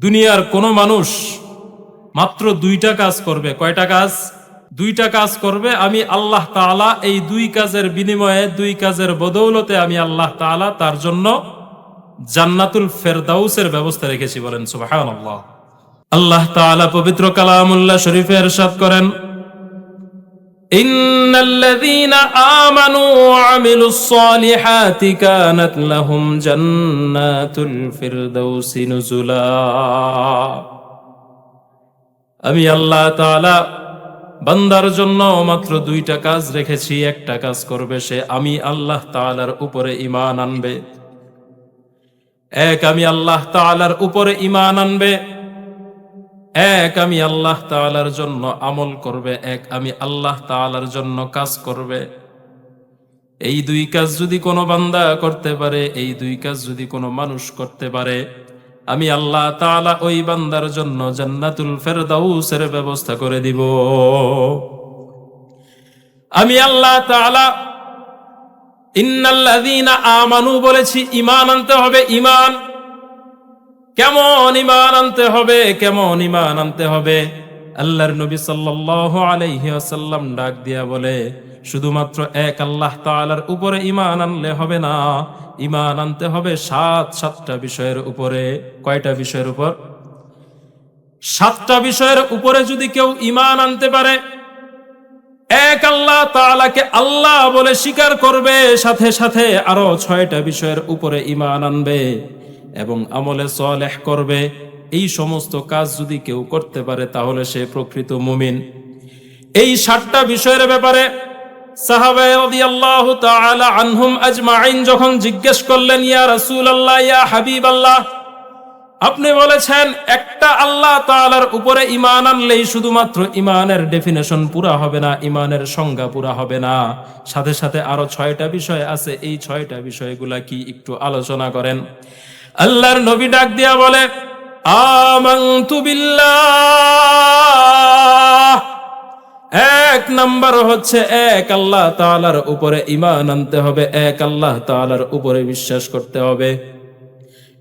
দুনিয়ার কোনো মানুষ মাত্র দুইটা কাজ করবে। কয়টা কাজ? দুইটা কাজ করবে আমি আল্লাহ তালা এই দুই কাজের বিনিময়ে, দুই কাজের বদৌলতে আমি আল্লাহ তালা তার জন্য জান্নাতুল ফেরদাউসের ব্যবস্থা রেখেছি বলেন সুবাহ আল্লাহ তালা পবিত্র কালামুল্লাহ শরীফের সাদ করেন إن الذين آمنوا وعملوا الصالحات كانت لهم جنات الفردوس نزلا আমি আল্লাহ তাআলা বান্দার জন্য মাত্র দুইটা কাজ রেখেছি একটা কাজ করবে সে আমি আল্লাহ তাআলার উপরে ঈমান আনবে এক আমি আল্লাহ তাআলার উপরে ঈমান আনবে এক আমি আল্লাহ তাআলার জন্য আমল করবে, এক আমি আল্লাহ তাআলার জন্য কাজ করবে। এই দুই কাজ যদি কোনো বান্দা করতে পারে, এই দুই কাজ যদি কোনো মানুষ করতে পারে, আমি আল্লাহ তাআলা ওই বান্দার জন্য জান্নাতুল ফেরদাউসের ব্যবস্থা করে দিব। আমি আল্লাহ তাআলা ইন্নাল্লাযীনা আমানু বলেছি ইমান আনতে হবে, ঈমান। কেমন ইমান আনতে হবে, কেমন ইমান আনতে হবে? আল্লাহর নবী সাল্লাল্লাহু আলাইহি ওয়াসাল্লাম ডাক দিয়া বলে, শুধুমাত্র এক আল্লাহ তাআলার উপরে ইমান আনলে হবে না। ইমান আনতে হবে সাত, সাতটা বিষয়ের উপরে। কয়টা বিষয়ের উপর? সাতটা বিষয়ের উপরে যদি কেউ ইমান আনতে পারে, এক আল্লাহ তাআলাকে আল্লাহ বলে স্বীকার করবে, সাথে সাথে আরও ছয়টা বিষয়ের উপরে ইমান আনবে। এবং আমলে সলেহ করবে, এই সমস্ত কাজ যদি কেউ করতে পারে, তাহলে সে প্রকৃত মুমিন। এই সাতটা বিষয়ের ব্যাপারে আনহুম আজমাইন যখন জিজ্ঞেস করলেন, ইয়া রাসূলুল্লাহ, ইয়া হাবিবাল্লাহ, আপনি বলেছেন, একটা আল্লাহ তাআলার উপরে ঈমান আনলেই শুধুমাত্র ঈমানের ডেফিনেশন পুরা হবে না, ঈমানের সংজ্ঞা পুরা হবে না। সাথে সাথে আরও ছয়টা বিষয় আছে, এই ছয়টা বিষয়গুলা কি একটু আলোচনা করেন। আল্লাহর নবী ডাক দিয়া বলে এক হচ্ছে এক আল্লাহ উপরে ঈমান আনতে হবে, এক আল্লাহ তাআলার উপরে বিশ্বাস করতে হবে।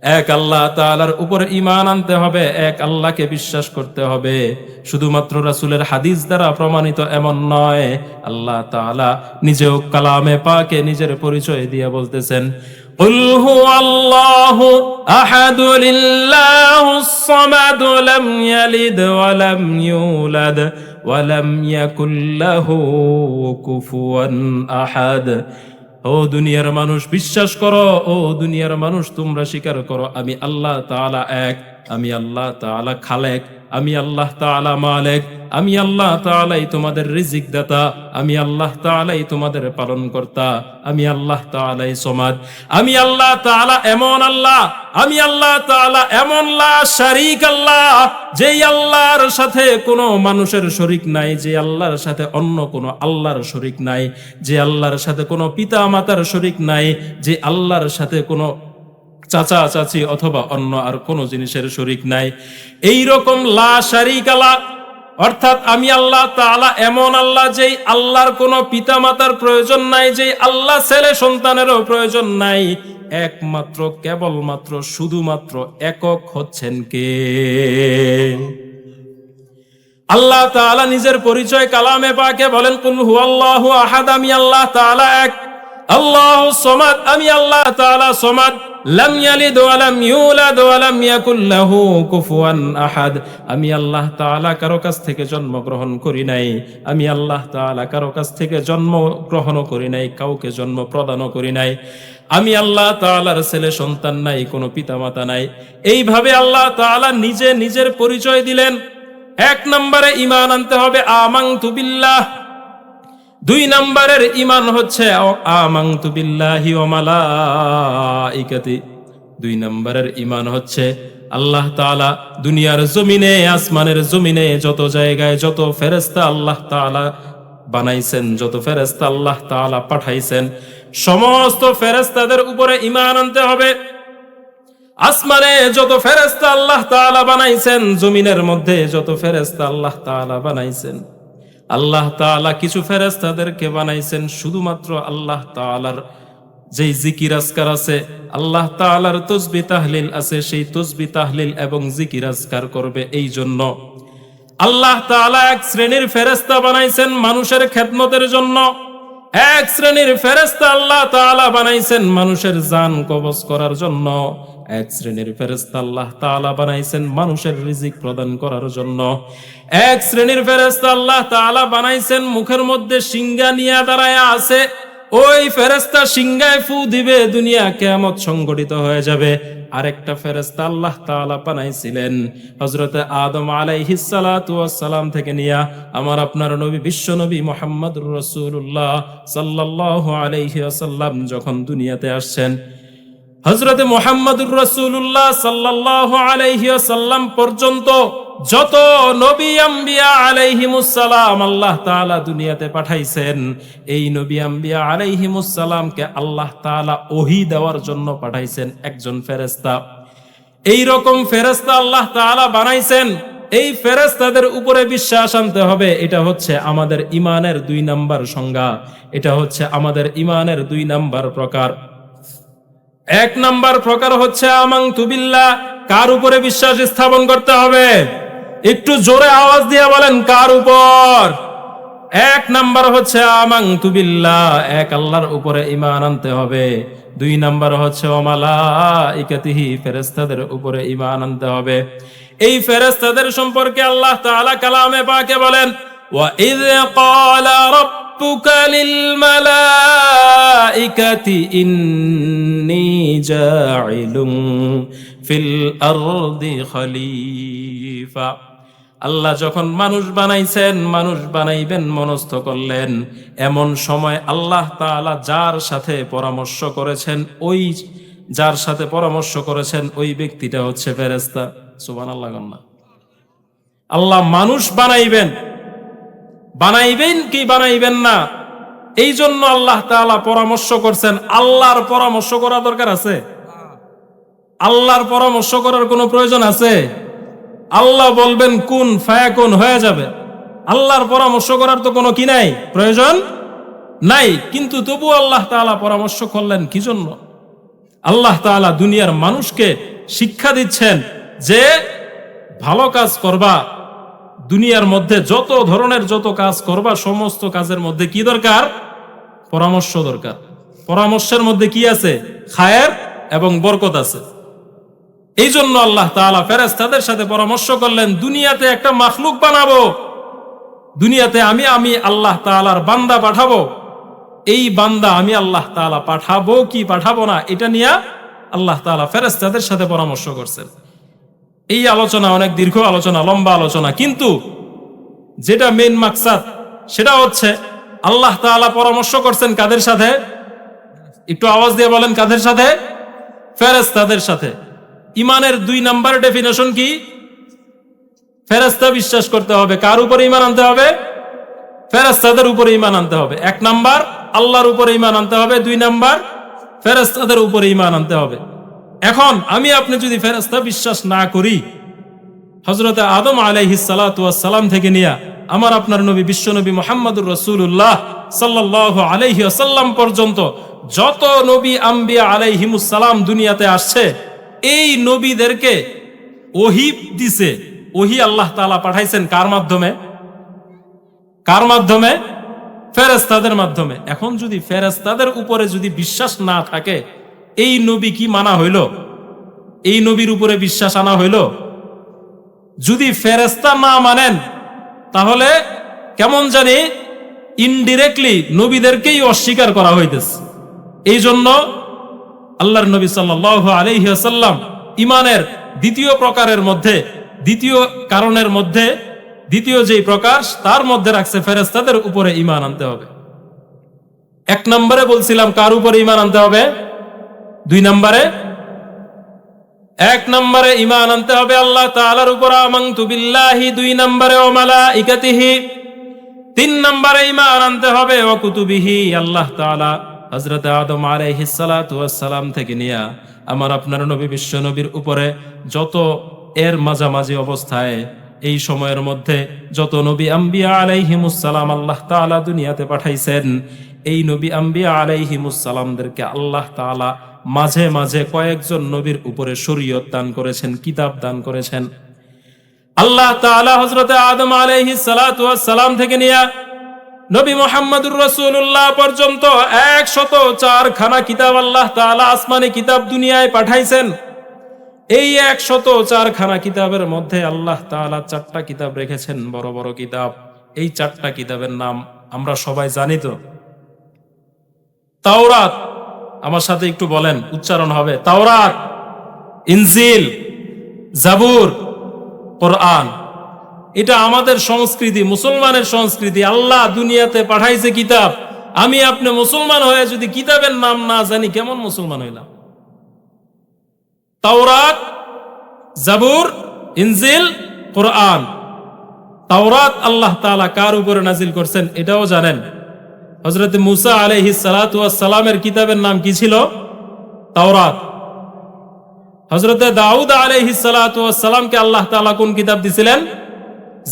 এক আল্লাহ তাআলার উপরে ঈমান আনতে হবে, এক আল্লাহকে বিশ্বাস করতে হবে। শুধুমাত্র রাসূলের হাদিস দ্বারা প্রমাণিত এমন নয়, আল্লাহ তাআলা নিজেও কালামে পাকে নিজের পরিচয় দিয়ে বলতেছেন قل هو الله أحد لله الصمد لم يلد ولم يولد ولم يكن له كفوا أحد ও দুনিয়ার মানুষ বিশ্বাস করো ও দুনিয়ার মানুষ তোমরা স্বীকার করো আমি আল্লাহ তাআলা এক আমি আল্লাহ তাআলা খালেক, আমি আল্লাহ তাআলা মালেক, আমি আল্লাহ তাআলাই তোমাদের রিজিক দাতা, আমি আল্লাহ তাআলাই তোমাদের পালন কর্তা আমি আল্লাহ তাআলাই সমাদ, আমি আল্লাহ তাআলা এমন আল্লাহ, আমি আল্লাহ তাআলা এমন শারিক আল্লাহ, যেই আল্লাহর সাথে কোনো মানুষের শরিক নাই, যে আল্লাহর সাথে অন্য কোনো আল্লাহর শরিক নাই, যে আল্লাহর সাথে কোনো পিতা মাতার শরিক নাই, যে আল্লাহর সাথে কোনো চাচা চাচি অথবা অন্য আর কোনো জিনিসের শরিক নাই। এই রকম লা শারিক আল্লাহ অর্থাৎ আমি আল্লাহ তাআলা এমন আল্লাহ যেই আল্লাহর কোনো পিতা মাতার প্রয়োজন নাই, যেই আল্লাহ ছেলে সন্তানেরও প্রয়োজন নাই। একমাত্র, কেবলমাত্র, শুধুমাত্র একক হচ্ছেন কে? আল্লাহ তাআলা নিজের পরিচয় কালামে পাকে বলেন, কুল হুয়াল্লাহু আহাদ, আমি আল্লাহ তাআলা এক। আল্লাহু সমাদ, আমি আল্লাহ তাআলা সমাদ। লাম ইয়ালিদ ওয়া লাম ইউলাদ ওয়া লাম ইয়াকুল লাহু কুফুয়ান আহাদ। আমি আল্লাহ তাআলা কারও কাছ থেকে জন্মগ্রহণ করি নাই। আমি আল্লাহ তাআলা কারও কাছ থেকে জন্ম গ্রহণও করি নাই, কাউকে জন্ম প্রদানও করি নাই। আমি আল্লাহ তাআলার ছেলে, সন্তান নাই, কোনো পিতামাতা নাই। এইভাবে আল্লাহ তাআলা নিজে নিজের পরিচয় দিলেন। এক নম্বরে ইমান আনতে হবে। আমাংতু বিল্লাহ। দুই নম্বরের ইমান হচ্ছে দুই নম্বরের ইমান হচ্ছে, আল্লাহ তাআলা দুনিয়ার জমিনে, আসমানের জমিনে যত জায়গায় যত ফেরেশতা আল্লাহ তাআলা বানাইছেন, যত ফেরেশতা আল্লাহ তাআলা পাঠাইছেন, সমস্ত ফেরেস্তাদের উপরে ইমান আনতে হবে। আসমানে যত ফেরেস্তা আল্লাহ তাআলা বানাইছেন, জমিনের মধ্যে যত ফেরেস্তা আল্লাহ তাআলা বানাইছেন। আল্লাহ তাআলা কিছু ফেরেস্তাদেরকে বানাইছেন, শুধুমাত্র আল্লাহ তাআলার যেই জিকির আজকার আছে, আল্লাহ তাআলার তসবি তাহলিল আছে, সেই তসবি তাহলিল এবং জিকির আজকার করবে এই জন্য আল্লাহ তাআলা এক শ্রেণির ফেরেস্তা বানাইছেন মানুষের খেদমতের জন্য। এক শ্রেণির ফেরেস্তা আল্লাহ তাআলা বানাইছেন মানুষের জান কবজ করার জন্য। এক শ্রেণির ফেরেস্তা আল্লাহ তাআলা বানাইছেন মানুষের রিজিক প্রদান করার জন্য। এক শ্রেণির ফেরেস্তা আল্লাহ তাআলা বানাইছেন মুখের মধ্যে সিংহা নিয়ে দাঁড়ায় আছে। ওই ফেরেস্তা সিংহায় ফু দিবে, দুনিয়া কেয়ামত সংগঠিত হয়ে যাবে। আরেকটা ফেরেস্তা আল্লাহ তাআলা বানাইছিলেন হযরতে আদম আলাইহিস সালাতু ওয়াস সালাম থেকে নিয়া আমার আপনার নবী, বিশ্ব নবী মুহাম্মদুর রাসূলুল্লাহ সাল্লাল্লাহু আলাইহি ওয়াসাল্লাম যখন দুনিয়াতে আসছেন হজরতে মোহাম্মদুর রসুল্লাহ সাল্লাহ আলাইসাল্লাম পর্যন্ত যত নবী আম্বিয়া আলাইহিমুসালাম আল্লাহ তাআলা দুনিয়াতে পাঠাইছেন, এই নবী আম্বিয়া আলাইহিমুসালামকে আল্লাহ তাআলা ওহি দেওয়ার জন্য পাঠাইছেন একজন ফেরেস্তা এই রকম ফেরেস্তা আল্লাহ তাআলা বানাইছেন, এই ফেরেস্তাদের উপরে বিশ্বাস আনতে হবে, এটা হচ্ছে আমাদের ইমানের দুই নাম্বার সংজ্ঞা, এটা হচ্ছে আমাদের ইমানের দুই নাম্বার প্রকার। এক নাম্বার প্রকার হচ্ছে আমাং তুবিল্লা, কার উপরে বিশ্বাস স্থাপন করতে হবে? একটু জোরে আওয়াজ দিয়ে বলেন, কার উপর? এক নাম্বার হচ্ছে আমাং তুবিল্লা, এক আল্লাহর উপরে ইমান আনতে হবে। দুই নাম্বার হচ্ছে ওমালা ইকাতিহি ফেরেস্তাদের উপরে ইমান আনতে হবে। এই ফেরেস্তাদের সম্পর্কে আল্লাহ তাআলা কালামে পাকে বলেন, ওয়া ইয ক্বালা ربك للملائكة إني جاعل في الأرض خليفة আল্লাহ যখন মানুষ বানাইছেন মানুষ বানাইবেন মনস্থ করলেন এমন সময় আল্লাহ তাআলা যার সাথে পরামর্শ করেছেন ওই যার সাথে পরামর্শ করেছেন ওই ব্যক্তিটা হচ্ছে ফেরেস্তা সুবহানাল্লাহ না আল্লাহ মানুষ বানাইবেন বানাইবেন কি বানাইবেন না? এই জন্য আল্লাহ তাআলা পরামর্শ করছেন, আল্লাহর পরামর্শ করা দরকার আছে? আল্লাহর পরামর্শ করার কোনো প্রয়োজন আছে? আল্লাহ বলবেন, কোন ফায়াকুন হয়ে যাবে। আল্লাহর পরামর্শ করার তো কোনো কি নাই? প্রয়োজন নাই। কিন্তু তবু আল্লাহ তাআলা পরামর্শ করলেন, কি জন্য? আল্লাহ তাআলা দুনিয়ার মানুষকে শিক্ষা দিচ্ছেন যে, ভালো কাজ করবা দুনিয়ার মধ্যে যত ধরনের যত কাজ করবা, সমস্ত কাজের মধ্যে কি দরকার? পরামর্শ দরকার। পরামর্শের মধ্যে কি আছে? খায়ের এবং বরকত আছে। এই জন্য আল্লাহ তাআলা ফেরেশতাদের সাথে পরামর্শ করলেন, দুনিয়াতে একটা মাখলুক বানাবো। দুনিয়াতে আমি আমি আল্লাহ তাআলার বান্দা পাঠাবো। এই বান্দা আমি আল্লাহ তাআলা পাঠাবো কি পাঠাবো না, এটা নিয়ে আল্লাহ তাআলা ফেরেশতাদের সাথে পরামর্শ করছেন। এই আলোচনা অনেক দীর্ঘ আলোচনা, লম্বা আলোচনা। কিন্তু যেটা মেন মাকসাদ, সেটা হচ্ছে আল্লাহ তাআলা পরামর্শ করছেন কাদের সাথে? একটু আওয়াজ দিয়ে বলেন কাদের সাথে? ফেরেস্তাদের সাথে। ইমানের দুই নাম্বার ডেফিনেশন কি? ফেরেস্তা বিশ্বাস করতে হবে। কার উপরে ইমান আনতে হবে? ফেরেস্তাদের উপরে ইমান আনতে হবে। এক নাম্বার, আল্লাহর উপরে ইমান আনতে হবে। দুই নাম্বার ফেরেস্তাদের উপরে ইমান আনতে হবে। এখন আমি আপনি যদি ফেরেস্তা বিশ্বাস না করি হজরত আদম আলাইহিসালাম থেকে নিয়ে আমার আপনার নবী বিশ্বনবী মোহাম্মদুর রসুল্লাহ সাল্লাহ আলাইহি আসাল্লাম পর্যন্ত যত নবী আম্বিয়া আলাইহিমুসালাম দুনিয়াতে আসছে, এই নবীদেরকে ওহি দিছে, ওহি আল্লাহ তাআলা পাঠাইছেন কার মাধ্যমে? কার মাধ্যমে? ফেরেস্তাদের মাধ্যমে। এখন যদি ফেরেস্তাদের উপরে যদি বিশ্বাস না থাকে এই নবী কি মানা হইল? এই নবীর উপরে বিশ্বাস আনা হইল? যদি ফেরেস্তা না মানেন, তাহলে কেমন জানি ইনডিরেক্টলি নবীদেরকেই অস্বীকার করা হইতেছে। এই জন্য আল্লাহর নবী সাল্লাহ আলহিহাসাল্লাম ইমানের দ্বিতীয় প্রকারের মধ্যে, দ্বিতীয় কারণের মধ্যে, দ্বিতীয় যেই প্রকাশ, তার মধ্যে রাখছে ফেরেস্তাদের উপরে ইমান আনতে হবে। এক নম্বরে বলছিলাম, কার উপরে ইমান আনতে হবে? দুই নম্বরে, এক নম্বরে ইমান আনতে হবে আল্লাহ তাআলার উপর, আমানতু বিল্লাহি, দুই নম্বরে ও মালাইকাতিহি তিন নম্বরে ইমান আনতে হবে, ও কুতুবিহি, আল্লাহ তাআলা হযরত আদম ওয়াস সালাম থেকে নিয়া আমার আপনার নবী বিশ্ব নবীর উপরে যত এর মাঝামাঝি অবস্থায়, এই সময়ের মধ্যে যত নবী আম্বিয়া আলাইহিমুস সালাম আল্লাহ তাআলা দুনিয়াতে পাঠাইছেন, এই নবী আম্বিয়া আলাইহিমুসালামদেরকে আল্লাহ তাআলা মাঝে মাঝে কয়েকজন নবীর উপরে শরীয়ত দান করেছেন, কিতাব দান করেছেন। আল্লাহ তাআলা হযরতে আদম ওয়াস সালাম থেকে নিয়ে নবী মোহাম্মদুর রসুল্লাহ পর্যন্ত একশত চার খানা কিতাব আল্লাহ তাআলা আসমানি কিতাব দুনিয়ায় পাঠাইছেন। এই একশত চার খানা কিতাবের মধ্যে আল্লাহ তাআলা চারটা কিতাব রেখেছেন, বড় বড় কিতাব। এই চারটা কিতাবের নাম আমরা সবাই জানি তো? তাওরাত আমার সাথে একটু বলেন, উচ্চারণ হবে। তাওরাত, ইনজিল, জাবুর, কোরআন। এটা আমাদের সংস্কৃতি, মুসলমানের সংস্কৃতি। আল্লাহ দুনিয়াতে পাঠাইছে কিতাব। আমি আপনি মুসলমান হয়ে যদি কিতাবের নাম না জানি, কেমন মুসলমান হইলাম? তাওরাত, জাবুর, ইনজিল, কোরআন। তাওরাত আল্লাহ তাআলা কার উপরে নাজিল করছেন এটাও জানেন। হযরত মুসা আলাইহিস সালাতু ওয়াস সালামের কিতাবের নাম কি ছিল? তাওরাত। হযরত দাউদ আলাইহিস সালাতু ওয়াস সালামকে আল্লাহ তাআলা কোন কিতাব দিছিলেন?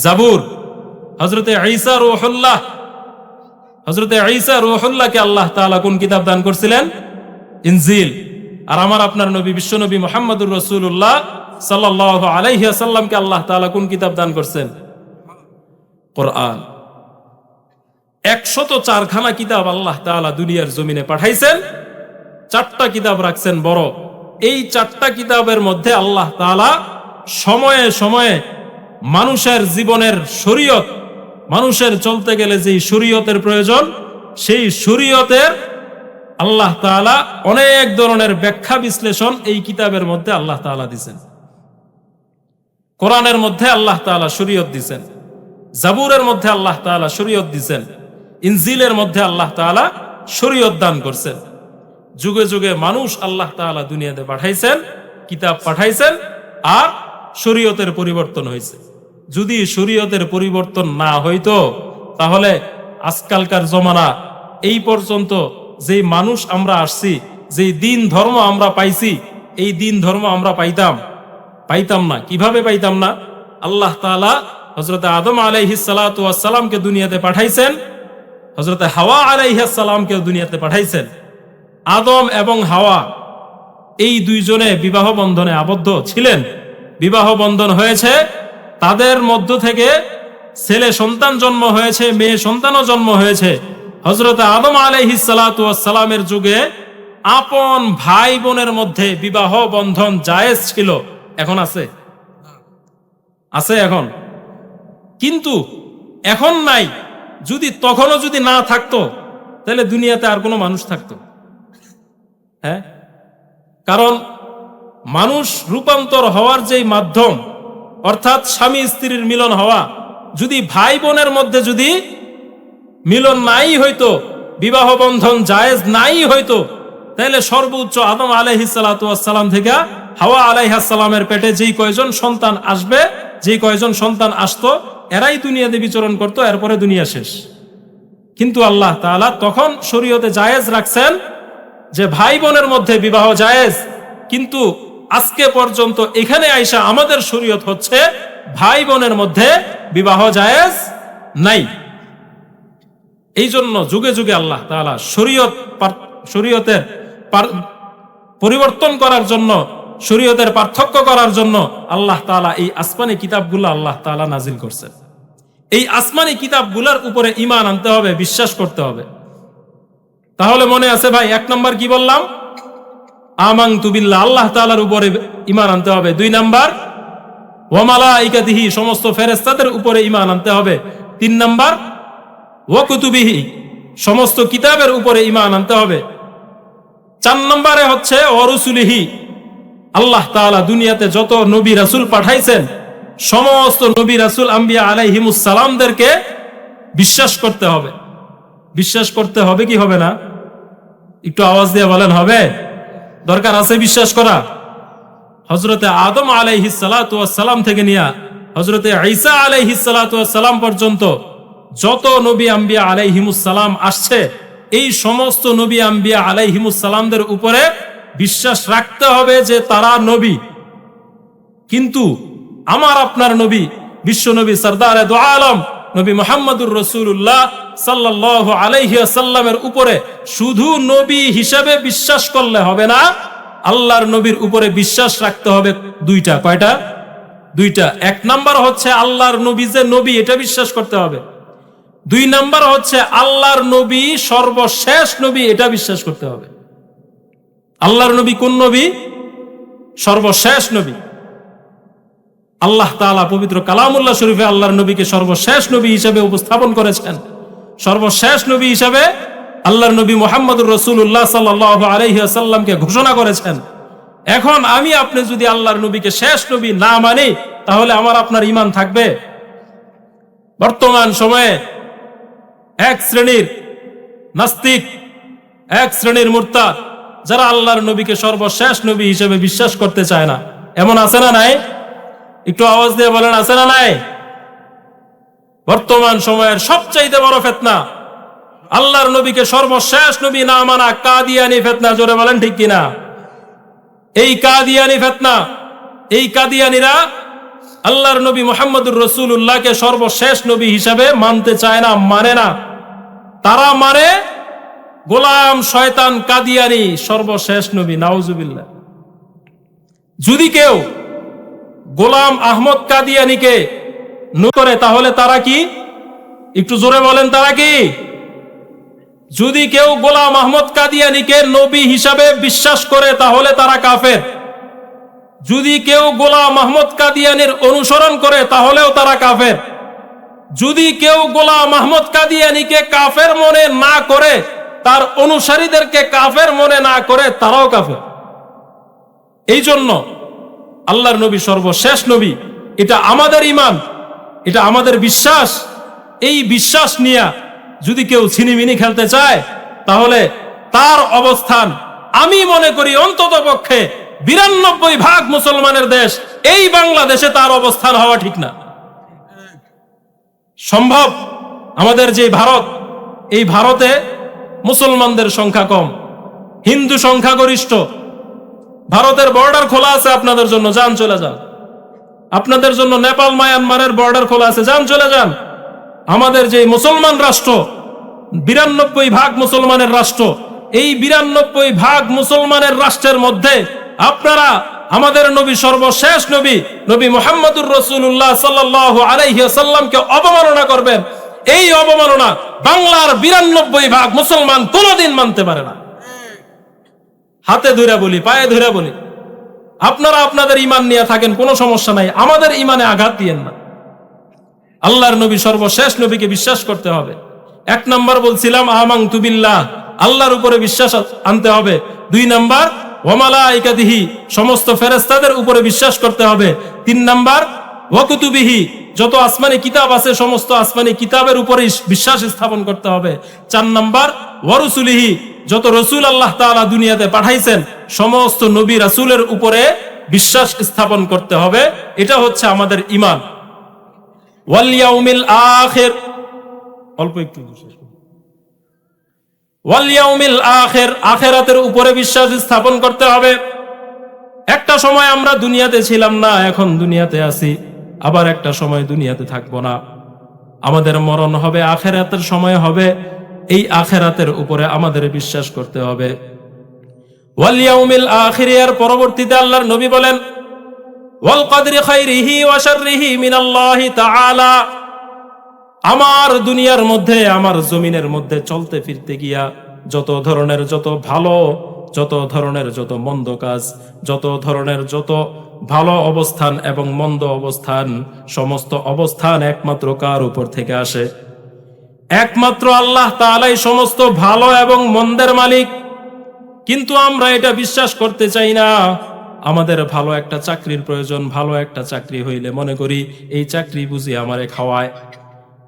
জাবুর। হজরতে ঈসা রুহুল্লাহ। হজরতে ঈসা রুহুল্লাহকে আল্লাহ তাআলা কোন কিতাব দান করছিলেন? ইনজিল। আর আমার আপনার নবী, বিশ্ব নবী মোহাম্মদুর রসুল্লাহ সাল্লাহ আলাইহি আসাল্লামকে আল্লাহ তাআলা কোন কিতাব দান করছেন? কোরআন। একশত চারখানা কিতাব আল্লাহ তাআলা দুনিয়ার জমিনে পাঠাইছেন, চারটা কিতাব রাখছেন বড়। এই চারটা কিতাবের মধ্যে আল্লাহ তাআলা সময়ে সময়ে মানুষের জীবনের শরীয়ত, মানুষের চলতে গেলে যেই শরীয়তের প্রয়োজন, সেই শরীয়তের আল্লাহ তাআলা অনেক ধরনের ব্যাখ্যা বিশ্লেষণ এই কিতাবের মধ্যে আল্লাহ তাআলা দিছেন। কোরআনের মধ্যে আল্লাহ তাআলা শরীয়ত দিছেন। জাবুরের মধ্যে আল্লাহ তাআলা শরীয়ত দিছেন। ইনজিলের মধ্যে আল্লাহ তাআলা শরীয়ত দান করছেন। যুগে যুগে মানুষ আল্লাহ তাআলা দুনিয়াতে পাঠাইছেন, কিতাব পাঠাইছেন, আর শরীয়তের পরিবর্তন হয়েছে যদি শরীয়তের পরিবর্তন না হইতো, তাহলে আজকালকার জমানা, এই পর্যন্ত যেই মানুষ আমরা আসছি, যেই দিন ধর্ম আমরা পাইছি, এই দিন ধর্ম আমরা পাইতাম। পাইতাম না। কীভাবে পাইতাম না? আল্লাহ তাআলা হজরত আদম আলাইহিস সালাতু দুনিয়াতে পাঠাইছেন হজরত হাওয়া আলাইহিস সালামকে দুনিয়াতে পাঠাইছেন। আদম এবং হাওয়া এই দুইজনে বিবাহ বন্ধনে আবদ্ধ ছিলেন। বিবাহ বন্ধন হয়েছে, তাদের মধ্য থেকে ছেলে সন্তান জন্ম হয়েছে, মেয়ে সন্তানও জন্ম হয়েছে। হজরত আদম আলাইহিস সালাতু ওয়াস সালামের যুগে আপন ভাই বোনের মধ্যে বিবাহ বন্ধন জায়েজ ছিল। এখন আছে? আছে এখন। কিন্তু এখন নাই। যদি তখনও যদি না থাকতো, তাহলে দুনিয়াতে আর কোনো মানুষ থাকতো। হ্যাঁ? কারণ মানুষ রূপান্তর হওয়ার যেই মাধ্যম, অর্থাৎ স্বামী স্ত্রীর মিলন হওয়া, যদি ভাই বোনের মধ্যে যদি মিলন নাই হইতো, বিবাহ বন্ধন জায়েজ নাই হইতো, তাহলে সর্বোচ্চ আদম আলাইহিসালাম থেকে হাওয়া আলাইহাসালামের পেটে যেই কয়জন সন্তান আসবে, যেই কয়জন সন্তান আসতো এরাই দুনিয়াতে বিচরণ করতো, এরপরে দুনিয়া শেষ। কিন্তু আল্লাহ তাআলা তখন শরীয়তে জায়েজ রাখছেন যে ভাই বোনের মধ্যে বিবাহ জায়েজ, কিন্তু আজকে পর্যন্ত এখানে আইসা আমাদের শরীয়ত হচ্ছে ভাই বোনের মধ্যে বিবাহ জায়েজ নাই। এই জন্য যুগে যুগে আল্লাহ তাআলা শরীয়ত শরীয়তের পার- পরিবর্তন করার জন্য শরীয়তের পার্থক্য করার জন্য আল্লাহ তাআলা এই আসমানি কিতাবগুলো আল্লাহ তাআলা নাজিল করছেন। এই আসমানি কিতাবগুলোর উপরে ইমান আনতে হবে, বিশ্বাস করতে হবে। তাহলে মনে আছে ভাই, এক নম্বর কি বললাম? আমাং তুবিল্লা আল্লাহ তাআলার উপরে ইমান আনতে হবে। দুই নাম্বার ওয়ামালা ইকাতিহি সমস্ত ফেরেস্তাদের উপরে ইমান আনতে হবে। তিন নাম্বার ওয়াকুতুবিহি সমস্ত কিতাবের উপরে ইমান আনতে হবে। চার নম্বরে হচ্ছে অরুসুলিহি আল্লাহ তাআলা দুনিয়াতে যত নবী রাসূল পাঠাইছেন, সমস্ত নবী রাসূল আম্বিয়া আলাইহিমুস সালামদেরকে বিশ্বাস করতে হবে। বিশ্বাস করতে হবে কি হবে না? একটু আওয়াজ দিয়ে বলেন, হবে? দরকার আছে বিশ্বাস করা? হজরতে আদম ওয়াস সালাম থেকে নিয়া হজরতে আইসা আলাইহি সালাম পর্যন্ত যত নবী আম্বিয়া আলাইহিমুস সালাম আসছে, এই সমস্ত নবী আম্বিয়া আলাইহিমুস সালামদের উপরে বিশ্বাস রাখতে হবে যে তারা নবী। কিন্তু আমার আপনার নবী, বিশ্ব নবী সর্দার আলম, নবী মোহাম্মদুর রসুল্লাহ সাল্লাল্লাহু আলাইহি সাল্লামের উপরে শুধু নবী হিসাবে বিশ্বাস করলে হবে না, আল্লাহর নবীর উপরে বিশ্বাস রাখতে হবে দুইটা। কয়টা? দুইটা। এক নাম্বার হচ্ছে আল্লাহর নবী যে নবী, এটা বিশ্বাস করতে হবে। দুই নাম্বার হচ্ছে আল্লাহর নবী সর্বশেষ নবী, এটা বিশ্বাস করতে হবে। আল্লাহর নবী কোন নবী? সর্বশেষ নবী। আল্লাহ তাআলা পবিত্র কালামুল্লাহ শরীফে আল্লাহর নবীকে সর্বশেষ নবী হিসেবে উপস্থাপন করেছেন। সর্বশেষ নবী হিসেবে আল্লাহর নবী মোহাম্মদুর রসুল্লাহ সাল্লাহ আলহিহাসাল্লামকে ঘোষণা করেছেন। এখন আমি আপনি যদি আল্লাহর নবীকে শেষ নবী না মানি, তাহলে আমার আপনার ইমান থাকবে। বর্তমান সময়ে এক শ্রেণির নাস্তিক, এক শ্রেণির মূর্তা যারা আল্লাহর নবীকে সর্বশেষ নবী হিসেবে বিশ্বাস করতে চায় না। এমন আছে না নাই? একটু আওয়াজ দিয়ে বলেন, আছে না নাই? বর্তমান সময়ের সবচাইতে বড় ফেতনা, আল্লাহর নবীকে সর্বশেষ নবী না মানা কাদিয়ানি ফেতনা, জোরে বলেন ঠিক কিনা? এই কাদিয়ানি ফেতনা, এই কাদিয়ানিরা আল্লাহর নবী মোহাম্মদুর রসুল্লাহকে সর্বশেষ নবী হিসাবে মানতে চায় না মানে না। তারা মানে গোলাম শয়তান কাদিয়ানি সর্বশেষ নবী, নাউজুবিল্লাহ। যদি কেউ গোলাম আহমদ কাদিয়ানিকে করে, তাহলে তারা কি? একটু জোরে বলেন, তারা কি? যদি কেউ গোলাম আহমদ কাদিয়ানিকে নবী হিসাবে বিশ্বাস করে, তাহলে তারা কাফের। যদি কেউ গোলাম আহমদ কাদিয়ানির অনুসরণ করে, তাহলেও তারা কাফের। যদি কেউ গোলাম আহমদ কাদিয়ানিকে কাফের মনে না করে তার অনুসারীদেরকে কাফের মনে না করে তারাও কাফের। এই জন্য আল্লাহর নবী সর্বশেষ নবী, এটা আমাদের ইমান, এটা আমাদের বিশ্বাস। এই বিশ্বাস নিয়ে যদি কেউ ছিনিমিনি খেলতে চায়, তাহলে তার অবস্থান আমি মনে করি অন্তত পক্ষে বিরানব্বই ভাগ মুসলমানের দেশ, এই বাংলাদেশে তার অবস্থান হওয়া ঠিক না। সম্ভব? আমাদের যে ভারত, এই ভারতে মুসলমানদের সংখ্যা কম। হিন্দু সংখ্যা গরিষ্ঠ। ভারতের বর্ডার খোলা আছে আপনাদের জন্য, যান, চলে যান। আপনাদের জন্য নেপাল, মায়ানমারের বর্ডার খোলা আছে, যান, চলে যান। আমাদের যে মুসলমান রাষ্ট্র, বিরানব্বই ভাগ মুসলমানের রাষ্ট্র, এই বিরানব্বই ভাগ মুসলমানের রাষ্ট্রের মধ্যে আপনারা আমাদের নবী, সর্বশেষ নবী নবী মোহাম্মদুর রসুল্লাহ সাল্লাহ আলাইসাল্লামকে অবমাননা করবেন। এই অবমাননা বাংলার বিরানব্বই ভাগ মুসলমান কোনোদিন মানতে পারে না। হাতে ধরে বলি, পায়ে ধরে বলি, আপনারা আপনাদের ইমান নিয়ে থাকেন, কোনো সমস্যা নাই, আমাদের ইমানে আঘাত দিয়েন না। আল্লাহর নবী সর্বশেষ নবীকে বিশ্বাস করতে হবে। এক নাম্বার বলছিলাম আহমাং তুবিল্লাহ আল্লাহর উপরে বিশ্বাস আনতে হবে। দুই নাম্বার ওমালাইকাদিহি সমস্ত ফেরেস্তাদের উপরে বিশ্বাস করতে হবে। তিন নাম্বার ওয়াকুতুবিহি যত আসমানি কিতাব আছে, সমস্ত আসমানি কিতাবের উপরে বিশ্বাস স্থাপন করতে হবে। চার নাম্বার, ওয়ারুসুলিহি, যত রসুল আল্লাহ তাআলা দুনিয়াতে পাঠাইছেন, সমস্ত নবী রাসূলের উপরে বিশ্বাস স্থাপন করতে হবে। এটা হচ্ছে আমাদের ইমান ওয়াল ইয়াউমিল আখির, অল্প একটু আখির উপরে বিশ্বাস স্থাপন করতে হবে। একটা সময় আমরা দুনিয়াতে ছিলাম না, এখন দুনিয়াতে আছি। আবার একটা সময় দুনিয়াতে থাকব না। আমাদের মরণ হবে, আখেরাতের সময় হবে। এই আখেরাতের উপরে আমাদের বিশ্বাস করতে হবে। ওয়াল ইয়াউমিল আখির পরবর্তীতে আল্লাহর নবী বলেন, ওয়াল কদরি খাইরিহি ওয়া শাররিহি মিনাল্লাহি তাআলা। আমার দুনিয়ার মধ্যে, আমার জমিনের মধ্যে চলতে ফিরতে গিয়া যত ধরনের যত ভালো, যত ধরনের যত মন্দ কাজ, যত ধরনের যত ভালো অবস্থান এবং মন্দ অবস্থান, সমস্ত অবস্থান একমাত্র কার উপর থেকে আসে? একমাত্র আল্লাহ তাআলাই সমস্ত ভালো এবং মন্দের মালিক। কিন্তু আমরা এটা বিশ্বাস করতে চাই না। আমাদের ভালো একটা চাকরির প্রয়োজন, ভালো একটা চাকরি হইলে মনে করি এই চাকরি বুঝি আমারে খাওয়ায়।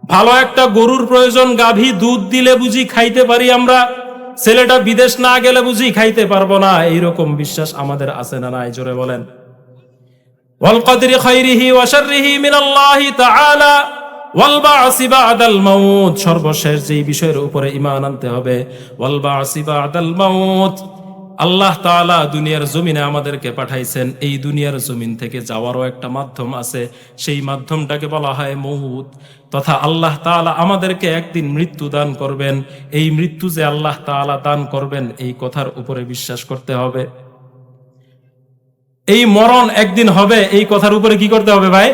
ভালো একটা গরুর প্রয়োজন, গাভী দুধ দিলে বুঝি খাইতে পারি আমরা। ছেলেটা বিদেশ না গেলে বুঝি খাইতে পারব না। এইরকম বিশ্বাস আমাদের আছে না নাই? জোরে বলেন। মিনাল্লাহি তাআলা ওয়াল বা'সি বা'দাল মাউত। সর্বশেষ যেই বিষয়ের উপরে ঈমান আনতে হবে আল্লাহ তাআলা দুনিয়ার জমিনে আমাদেরকে পাঠাইছেন। এই দুনিয়ার জমিন থেকে যাওয়ারও একটা মাধ্যম আছে। সেই মাধ্যমটাকে বলা হয় মৌত তথা আল্লাহ তাআলা আমাদেরকে একদিন মৃত্যু দান করবেন। এই মৃত্যু যে আল্লাহ তাআলা দান করবেন, এই কথার উপরে বিশ্বাস করতে হবে। এই মরণ একদিন হবে, এই কথার উপরে কি করতে হবে ভাই?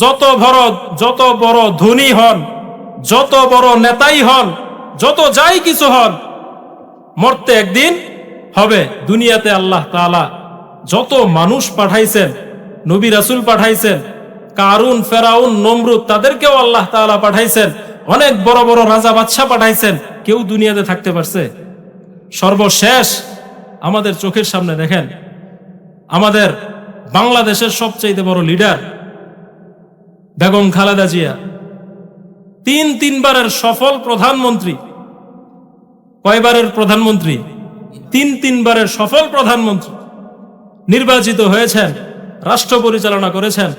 যত বড় যত বড় ধনী হন, যত বড় নেতাই হন, যত যাই কিছু হন, মরতে একদিন হবে। দুনিয়াতে আল্লাহ তাআলা যত মানুষ পাঠাইছেন, নবী রাসূল পাঠাইছেন, কারুন, ফেরাউন, নমরুদ, তাদেরকেও আল্লাহ তাআলা পাঠাইছেন, অনেক বড় বড় রাজা বাদশা পাঠাইছেন, কেউ দুনিয়াতে থাকতে পারছে? সর্বশেষ আমাদের চোখের সামনে দেখেন আমাদের বাংলাদেশের সবচেয়ে বড় লিডার বেগম খালেদা জিয়া। তিন তিনবারের সফল প্রধানমন্ত্রী, কয়বারের প্রধানমন্ত্রী? তিন তিনবারের সফল প্রধানমন্ত্রী নির্বাচিত হয়েছেন, রাষ্ট্র পরিচালনা করেছেন।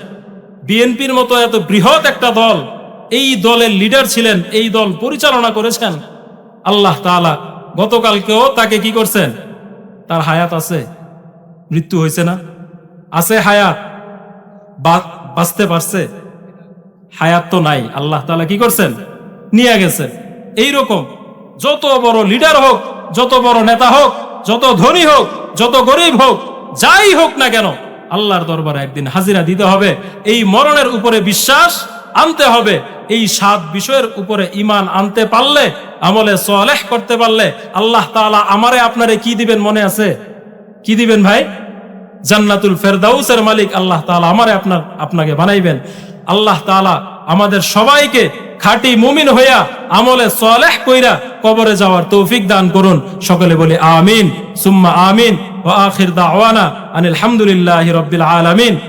বিএনপির মতো এত বৃহৎ একটা দল, এই দলের লিডার ছিলেন, এই দল পরিচালনা করেছেন। আল্লাহ তাআলা গতকালকেও তাকে কি করছেন? তার হায়াত আছে। মৃত্যু হয়েছে না? আছে হায়াত। বাঁচতে পারছে? হায়াত তো নাই। আল্লাহ তাআলা কি করছেন? নিয়ে গেছেন। এই রকম যত বড় লিডার হোক, যত বড় নেতা হোক, যত ধনী হোক, যত গরিব হোক, যাই হোক না কেন, আল্লাহর দরবারে একদিন হাজিরা দিতে হবে। এই মরণের উপরে বিশ্বাস আনতে হবে। এই সাত বিষয়ের উপরে ইমান আনতে পারলে, আমলে সোয়ালেহ করতে পারলে, আল্লাহ তাআলা আমারে আপনারে কি দিবেন মনে আছে? কি দিবেন ভাই? জান্নাতুল ফেরদাউসের মালিক আল্লাহ তালা আমার আপনার, আপনাকে বানাইবেন। আল্লাহ তালা আমাদের সবাইকে খাটি মুমিন হইয়া আমলে সালেহ কইরা কবরে যাওয়ার তৌফিক দান করুন। সকলে বলি আমিন, সুম্মা আমিন ও আখির দাওয়ানা আনিল হামদুলিল্লাহি রবিল আলামিন।